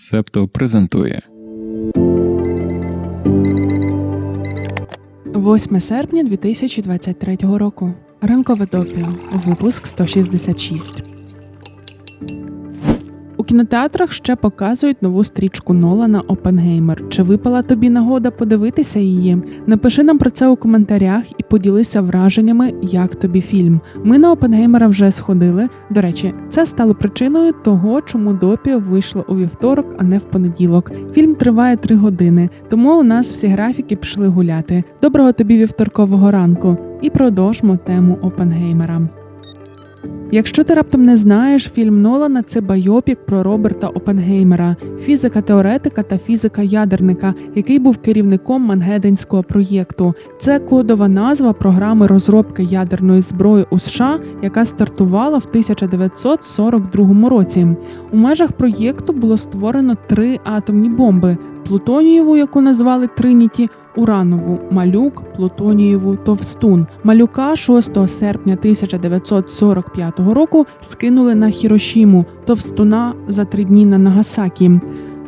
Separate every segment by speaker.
Speaker 1: Септо презентує
Speaker 2: 8 серпня 2023 року. Ранкове допіо. Випуск 166. Кінотеатрах ще показують нову стрічку Нолана Опенгеймер. Чи випала тобі нагода подивитися її? Напиши нам про це у коментарях і поділися враженнями, як тобі фільм. Ми на Опенгеймера вже сходили. До речі, це стало причиною того, чому допіо вийшло у вівторок, а не в понеділок. Фільм триває три години, тому у нас всі графіки пішли гуляти. Доброго тобі вівторкового ранку і продовжмо тему Опенгеймера. Якщо ти раптом не знаєш, фільм Нолана це байопік про Роберта Опенгеймера, фізика-теоретика та фізика-ядерника, який був керівником Мангеттенського проєкту. Це кодова назва програми розробки ядерної зброї у США, яка стартувала в 1942 році. У межах проєкту було створено три атомні бомби: плутонієву, яку назвали Триніті, уранову малюк, плутонієву товстун. Малюка 6 серпня 1945 року скинули на Хірошіму, товстуна за три дні на Нагасакі.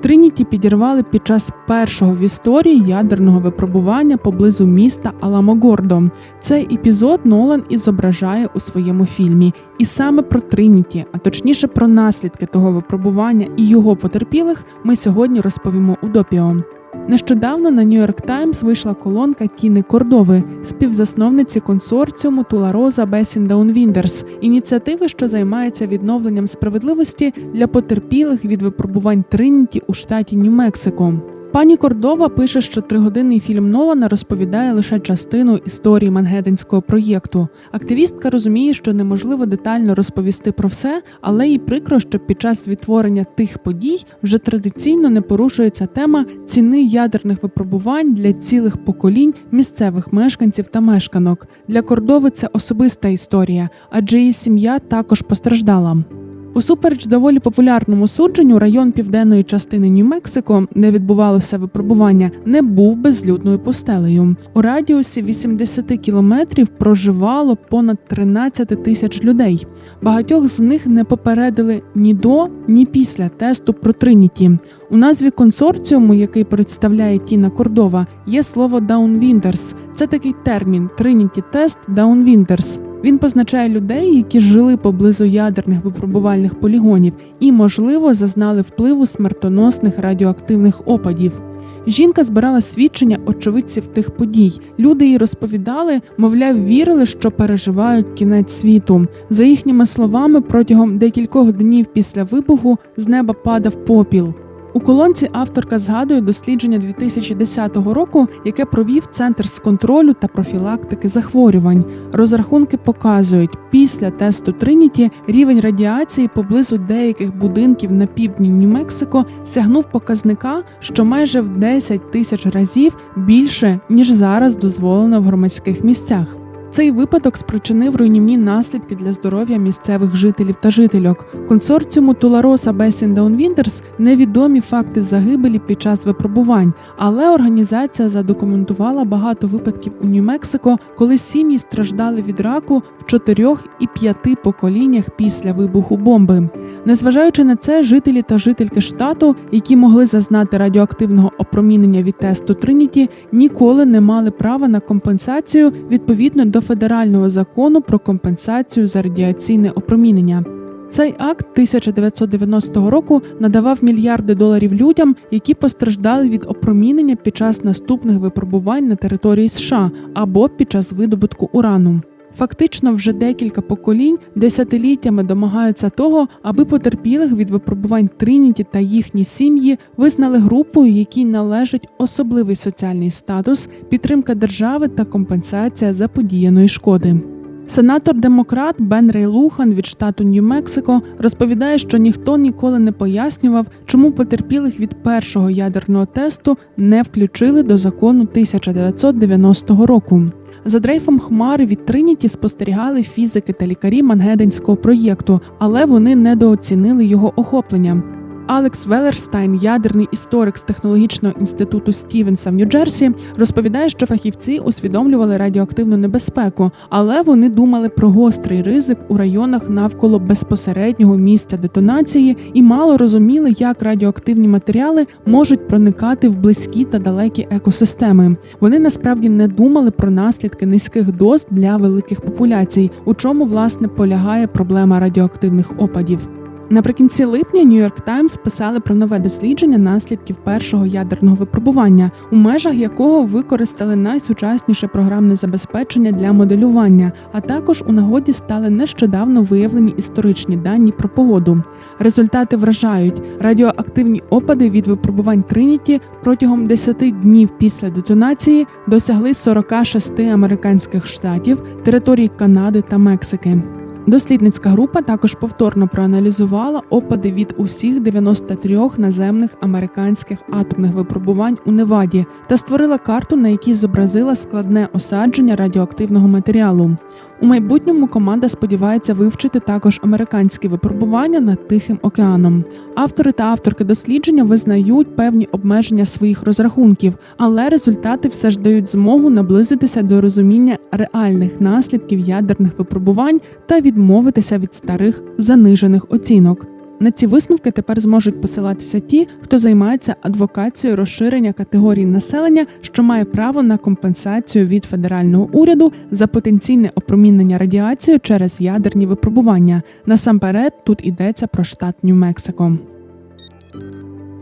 Speaker 2: Триніті підірвали під час першого в історії ядерного випробування поблизу міста Аламогордо. Цей епізод Нолан і зображає у своєму фільмі. І саме про Триніті, а точніше про наслідки того випробування і його потерпілих, ми сьогодні розповімо у допіо. Нещодавно на Нью-Йорк Таймс вийшла колонка Тіни Кордови, співзасновниці консорціуму Тулароза Бесін Даунвіндерс, ініціативи, що займається відновленням справедливості для потерпілих від випробувань Триніті у штаті Нью-Мексико. Пані Кордова пише, що тригодинний фільм Нолана розповідає лише частину історії Мангеттенського проєкту. Активістка розуміє, що неможливо детально розповісти про все, але їй прикро, що під час відтворення тих подій вже традиційно не порушується тема ціни ядерних випробувань для цілих поколінь місцевих мешканців та мешканок. Для Кордови це особиста історія, адже її сім'я також постраждала. Усупереч доволі популярному судженню, район південної частини Нью-Мексико, де відбувалося випробування, не був безлюдною пустелею. У радіусі 80 кілометрів проживало понад 13 тисяч людей. Багатьох з них не попередили ні до, ні після тесту про Триніті. У назві консорціуму, який представляє Тіна Кордова, є слово Downwinders. Це такий термін Trinity Test Downwinders. Він позначає людей, які жили поблизу ядерних випробувальних полігонів і, можливо, зазнали впливу смертоносних радіоактивних опадів. Жінка збирала свідчення очевидців тих подій. Люди їй розповідали, мовляв, вірили, що переживають кінець світу. За їхніми словами, протягом декількох днів після вибуху з неба падав попіл. У колонці авторка згадує дослідження 2010 року, яке провів Центр з контролю та профілактики захворювань. Розрахунки показують, після тесту Триніті рівень радіації поблизу деяких будинків на півдні Нью-Мексико сягнув показника, що майже в 10 тисяч разів більше ніж зараз дозволено в громадських місцях. Цей випадок спричинив руйнівні наслідки для здоров'я місцевих жителів та жительок. Консорціуму Тулароса Бесін Даунвіндерс невідомі факти загибелі під час випробувань, але організація задокументувала багато випадків у Нью-Мексико, коли сім'ї страждали від раку в чотирьох і п'яти поколіннях після вибуху бомби. Незважаючи на це, жителі та жительки штату, які могли зазнати радіоактивного опромінення від тесту Триніті, ніколи не мали права на компенсацію відповідно до федерального закону про компенсацію за радіаційне опромінення. Цей акт 1990 року надавав мільярди доларів людям, які постраждали від опромінення під час наступних випробувань на території США або під час видобутку урану. Фактично, вже декілька поколінь десятиліттями домагаються того, аби потерпілих від випробувань Триніті та їхні сім'ї визнали групою, якій належить особливий соціальний статус, підтримка держави та компенсація заподіяної шкоди. Сенатор-демократ Бен Рей Лухан від штату Нью-Мексико розповідає, що ніхто ніколи не пояснював, чому потерпілих від першого ядерного тесту не включили до закону 1990 року. За дрейфом хмари від Триніті спостерігали фізики та лікарі Мангеденського проєкту, але вони недооцінили його охоплення. Алекс Велерстайн, ядерний історик з технологічного інституту Стівенса в Нью-Джерсі, розповідає, що фахівці усвідомлювали радіоактивну небезпеку, але вони думали про гострий ризик у районах навколо безпосереднього місця детонації і мало розуміли, як радіоактивні матеріали можуть проникати в близькі та далекі екосистеми. Вони насправді не думали про наслідки низьких доз для великих популяцій, у чому власне полягає проблема радіоактивних опадів. Наприкінці липня Нью-Йорк Таймс писали про нове дослідження наслідків першого ядерного випробування, у межах якого використали найсучасніше програмне забезпечення для моделювання, а також у нагоді стали нещодавно виявлені історичні дані про погоду. Результати вражають радіоактивні опади від випробувань Триніті протягом 10 днів після детонації досягли 46 американських штатів, територій Канади та Мексики. Дослідницька група також повторно проаналізувала опади від усіх 93 наземних американських атомних випробувань у Неваді та створила карту, на якій зобразила складне осадження радіоактивного матеріалу. У майбутньому команда сподівається вивчити також американські випробування над Тихим океаном. Автори та авторки дослідження визнають певні обмеження своїх розрахунків, але результати все ж дають змогу наблизитися до розуміння реальних наслідків ядерних випробувань та відмовитися від старих занижених оцінок. На ці висновки тепер зможуть посилатися ті, хто займається адвокацією розширення категорій населення, що має право на компенсацію від федерального уряду за потенційне опромінення радіацією через ядерні випробування. Насамперед тут йдеться про штат Нью-Мексико.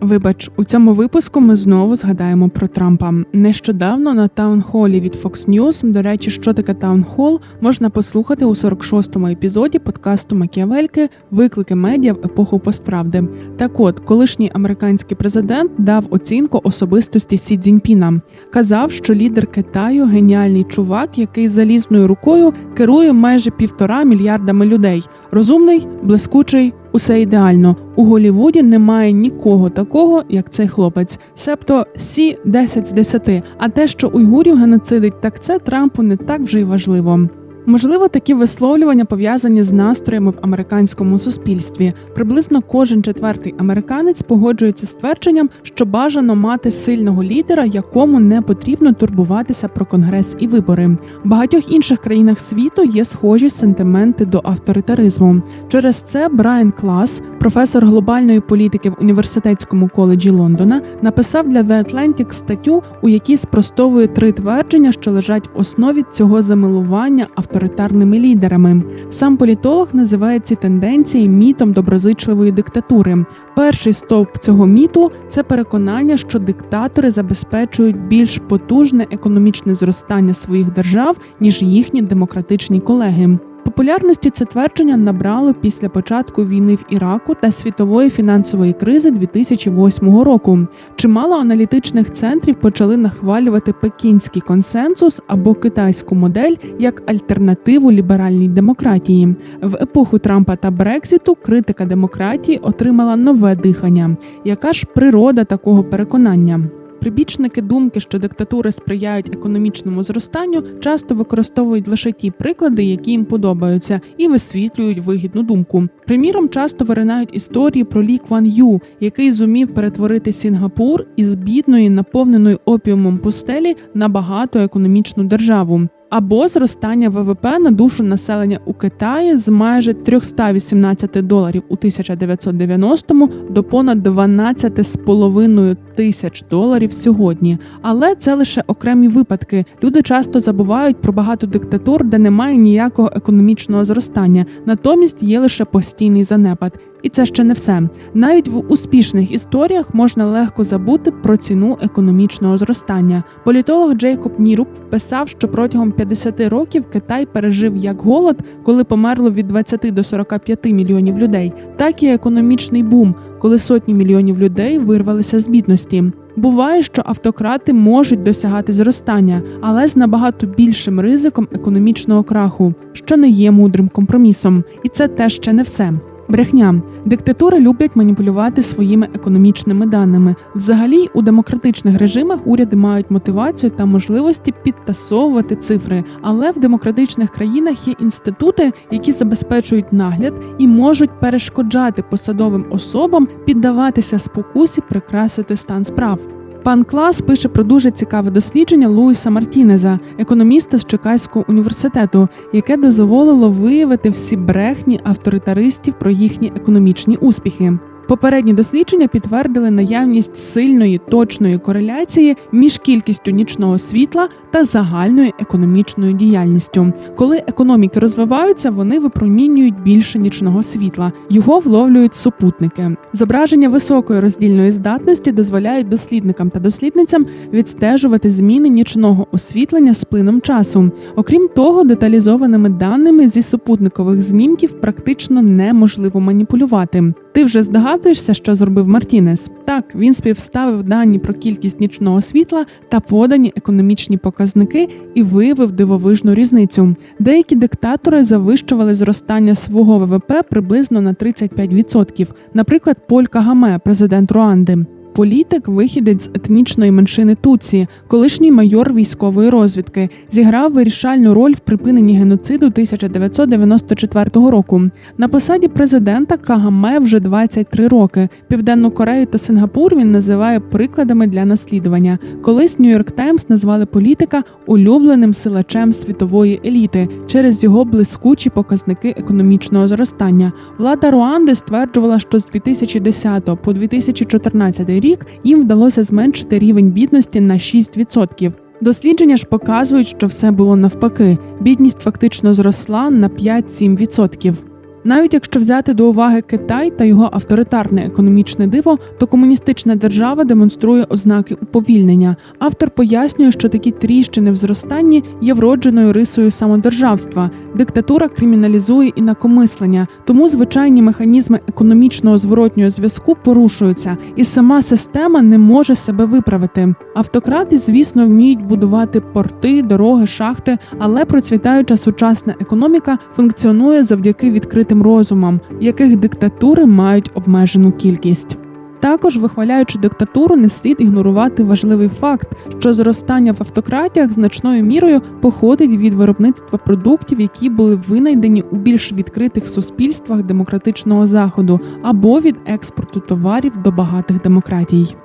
Speaker 2: Вибач, у цьому випуску ми знову згадаємо про Трампа. Нещодавно на таунхолі від Fox News, до речі, що таке таунхол, можна послухати у 46-му епізоді подкасту Макіавельки Виклики медіа в епоху постправди. Так от, колишній американський президент дав оцінку особистості Сі Цзіньпіна. Казав, що лідер Китаю геніальний чувак, який залізною рукою керує майже півтора мільярдами людей. Розумний, блискучий, Усе ідеально у Голівуді немає нікого такого, як цей хлопець, себто сі 10 з 10. А те, що уйгурів геноцидить, так це Трампу не так вже й важливо. Можливо, такі висловлювання пов'язані з настроями в американському суспільстві. Приблизно кожен четвертий американець погоджується з твердженням, що бажано мати сильного лідера, якому не потрібно турбуватися про конгрес і вибори. В багатьох інших країнах світу є схожі сентименти до авторитаризму. Через це Брайан Клас, професор глобальної політики в університетському коледжі Лондона, написав для The Atlantic статтю, у якій спростовує три твердження, що лежать в основі цього замилування авторитарними лідерами. Сам політолог називає ці тенденції мітом доброзичливої диктатури. Перший стовп цього міту це переконання, що диктатори забезпечують більш потужне економічне зростання своїх держав ніж їхні демократичні колеги. Популярності це твердження набрало після початку війни в Іраку та світової фінансової кризи 2008 року. Чимало аналітичних центрів почали нахвалювати пекінський консенсус або китайську модель як альтернативу ліберальній демократії. В епоху Трампа та Брекзіту критика демократії отримала нове дихання. Яка ж природа такого переконання? Прибічники думки, що диктатури сприяють економічному зростанню, часто використовують лише ті приклади, які їм подобаються, і висвітлюють вигідну думку. Приміром, часто виринають історії про Лі Кван Ю, який зумів перетворити Сінгапур із бідної, наповненої опіумом пустелі на багату економічну державу. Або зростання ВВП на душу населення у Китаї з майже 318 доларів у 1990-му до понад 12,5 тисяч доларів сьогодні. Але це лише окремі випадки. Люди часто забувають про багато диктатур, де немає ніякого економічного зростання. Натомість є лише постійний занепад. І це ще не все. Навіть в успішних історіях можна легко забути про ціну економічного зростання. Політолог Джейкоб Ніруб писав, що протягом 50 років Китай пережив як голод, коли померло від 20 до 45 мільйонів людей, так і економічний бум, коли сотні мільйонів людей вирвалися з бідності. Буває, що автократи можуть досягати зростання, але з набагато більшим ризиком економічного краху, що не є мудрим компромісом. І це теж ще не все. Брехня. Диктатури люблять маніпулювати своїми економічними даними. Взагалі, у демократичних режимах уряди мають мотивацію та можливості підтасовувати цифри. Але в демократичних країнах є інститути, які забезпечують нагляд і можуть перешкоджати посадовим особам піддаватися спокусі прикрасити стан справ. Пан Клас пише про дуже цікаве дослідження Луїса Мартінеза, економіста з Чекайського університету, яке дозволило виявити всі брехні авторитаристів про їхні економічні успіхи. Попередні дослідження підтвердили наявність сильної точної кореляції між кількістю нічного світла та загальною економічною діяльністю. Коли економіки розвиваються, вони випромінюють більше нічного світла. Його вловлюють супутники. Зображення високої роздільної здатності дозволяють дослідникам та дослідницям відстежувати зміни нічного освітлення з плином часу. Окрім того, деталізованими даними зі супутникових знімків практично неможливо маніпулювати. Ти вже здогадуєшся, що зробив Мартінес? Так, він співставив дані про кількість нічного світла та подані економічні показники і виявив дивовижну різницю. Деякі диктатори завищували зростання свого ВВП приблизно на 35%. Наприклад, Поль Кагаме, президент Руанди. Політик, вихідець з етнічної меншини Туці, колишній майор військової розвідки, зіграв вирішальну роль в припиненні геноциду 1994 року. На посаді президента Кагаме вже 23 роки. Південну Корею та Сингапур він називає прикладами для наслідування. Колись Нью-Йорк Таймс назвали політика улюбленим силачем світової еліти через його блискучі показники економічного зростання. Влада Руанди стверджувала, що з 2010 по 2014 рік їм вдалося зменшити рівень бідності на 6%. Дослідження ж показують, що все було навпаки. Бідність фактично зросла на 5-7%. Навіть якщо взяти до уваги Китай та його авторитарне економічне диво, то комуністична держава демонструє ознаки уповільнення. Автор пояснює, що такі тріщини в зростанні є вродженою рисою самодержавства. Диктатура криміналізує інакомислення, тому звичайні механізми економічного зворотнього зв'язку порушуються, і сама система не може себе виправити. Автократи, звісно, вміють будувати порти, дороги, шахти, але процвітаюча сучасна економіка функціонує завдяки відкритим розумам, яких диктатури мають обмежену кількість. Також, вихваляючи диктатуру, не слід ігнорувати важливий факт, що зростання в автократіях значною мірою походить від виробництва продуктів, які були винайдені у більш відкритих суспільствах демократичного заходу, або від експорту товарів до багатих демократій.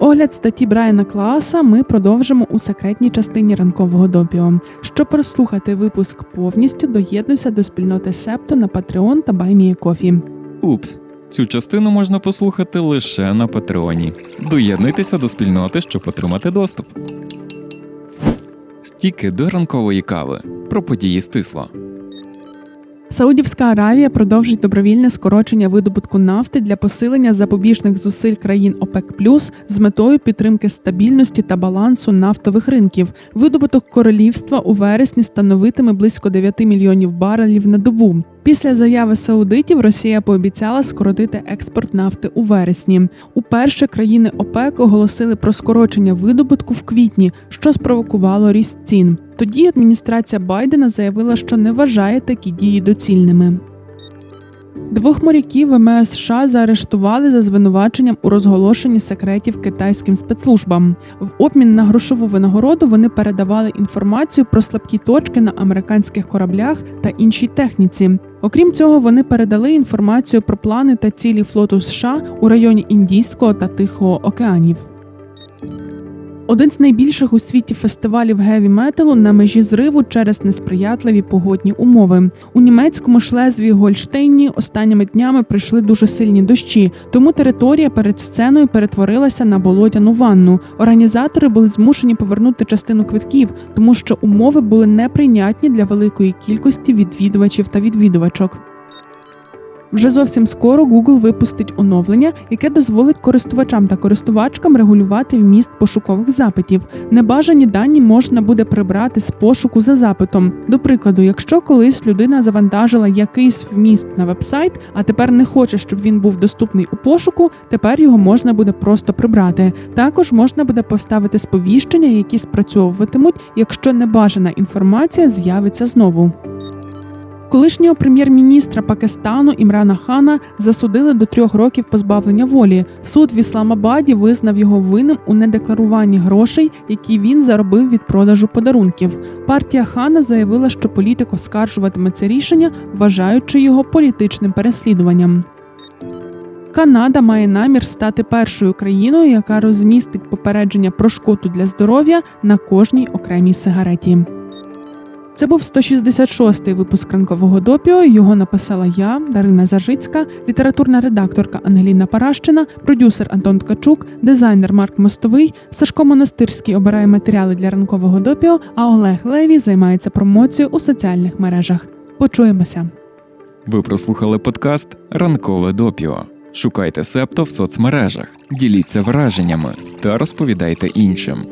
Speaker 2: Огляд статті Брайана Клааса ми продовжимо у секретній частині ранкового допіо. Щоб прослухати випуск повністю, доєднуйся до спільноти Септо на Patreon та BuyMeACoffee.
Speaker 1: Упс, цю частину можна послухати лише на Патреоні. Доєднуйтеся до спільноти, щоб отримати доступ. Стіки до ранкової кави про події стисло.
Speaker 2: Саудівська Аравія продовжить добровільне скорочення видобутку нафти для посилення запобіжних зусиль країн ОПЕК з метою підтримки стабільності та балансу нафтових ринків. Видобуток королівства у вересні становитиме близько 9 мільйонів барелів на добу. Після заяви саудитів Росія пообіцяла скоротити експорт нафти у вересні. Уперше країни ОПЕК оголосили про скорочення видобутку в квітні, що спровокувало ріст цін. Тоді адміністрація Байдена заявила, що не вважає такі дії доцільними. Двох моряків ВМС США заарештували за звинуваченням у розголошенні секретів китайським спецслужбам. В обмін на грошову винагороду вони передавали інформацію про слабкі точки на американських кораблях та іншій техніці. Окрім цього, вони передали інформацію про плани та цілі флоту США у районі Індійського та Тихого океанів. Один з найбільших у світі фестивалів геві металу на межі зриву через несприятливі погодні умови. У німецькому шлезві Гольштейні останніми днями прийшли дуже сильні дощі, тому територія перед сценою перетворилася на болотяну ванну. Організатори були змушені повернути частину квитків, тому що умови були неприйнятні для великої кількості відвідувачів та відвідувачок. Вже зовсім скоро Google випустить оновлення, яке дозволить користувачам та користувачкам регулювати вміст пошукових запитів. Небажані дані можна буде прибрати з пошуку за запитом. До прикладу, якщо колись людина завантажила якийсь вміст на вебсайт, а тепер не хоче, щоб він був доступний у пошуку, тепер його можна буде просто прибрати. Також можна буде поставити сповіщення, які спрацьовуватимуть, якщо небажана інформація з'явиться знову. Колишнього прем'єр-міністра Пакистану Імрана Хана засудили до трьох років позбавлення волі. Суд в Ісламабаді визнав його винним у недекларуванні грошей, які він заробив від продажу подарунків. Партія Хана заявила, що політик оскаржуватиме це рішення, вважаючи його політичним переслідуванням. Канада має намір стати першою країною, яка розмістить попередження про шкоду для здоров'я на кожній окремій сигареті. Це був 166-й випуск ранкового допіо. Його написала я, Дарина Зажицька, літературна редакторка Ангеліна Паращина, продюсер Антон Ткачук, дизайнер Марк Мостовий, Сашко Монастирський обирає матеріали для ранкового допіо, а Олег Леві займається промоцією у соціальних мережах. Почуємося.
Speaker 1: Ви прослухали подкаст Ранкове допіо. Шукайте Септо в соцмережах, діліться враженнями та розповідайте іншим.